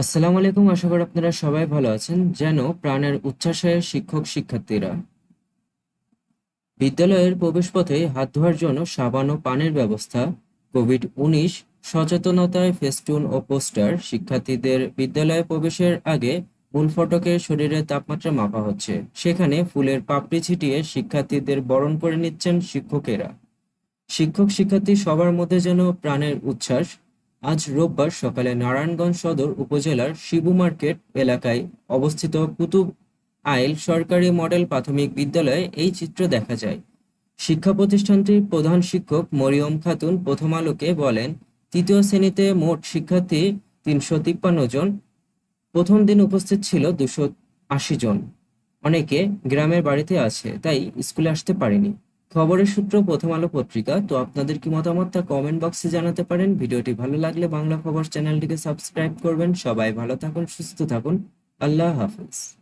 আসসালামু আলাইকুম, আশা করি আপনারা সবাই ভালো আছেন। যেন প্রাণের উচ্ছ্বাসে শিক্ষক, শিক্ষার্থীরা। বিদ্যালয়ের প্রবেশপথে হাত ধোয়ার জন্য সাবান ও পানির ব্যবস্থা কোভিড উনিশ সচেতনতায় ফেস্টুন ও পোস্টার। শিক্ষার্থীদের বিদ্যালয়ে প্রবেশের আগে মূল ফটকে শরীরের তাপমাত্রা মাপা হচ্ছে। সেখানে ফুলের পাপড়ি ছিটিয়ে শিক্ষার্থীদের বরণ করে নিচ্ছেন শিক্ষকেরা। শিক্ষক, শিক্ষার্থী সবার মধ্যে যেন প্রাণের উচ্ছ্বাস আজ রোববার সকালে নারায়ণগঞ্জ সদর উপজেলার শিবু মার্কেট এলাকায় অবস্থিত কুতুব আইল সরকারি মডেল প্রাথমিক বিদ্যালয়ে এই চিত্র দেখা যায়। শিক্ষা প্রতিষ্ঠানটির প্রধান শিক্ষক মরিয়ম খাতুন প্রথম আলোকে বলেন, তৃতীয় শ্রেণীতে মোট শিক্ষার্থী তিনশো তিপ্পান্ন জন, প্রথম দিন উপস্থিত ছিল দুশো আশি জন। অনেকে গ্রামের বাড়িতে আছে, তাই স্কুলে আসতে পারেনি। খবরের সূত্র প্রথম আলো পত্রিকা। তো আপনাদের কি মতামত তা কমেন্ট বক্সে জানাতে পারেন। ভিডিওটি ভালো লাগলে বাংলা খবর চ্যানেলটিকে সাবস্ক্রাইব করবেন। সবাই ভালো থাকুন, সুস্থ থাকুন। আল্লাহ হাফেজ।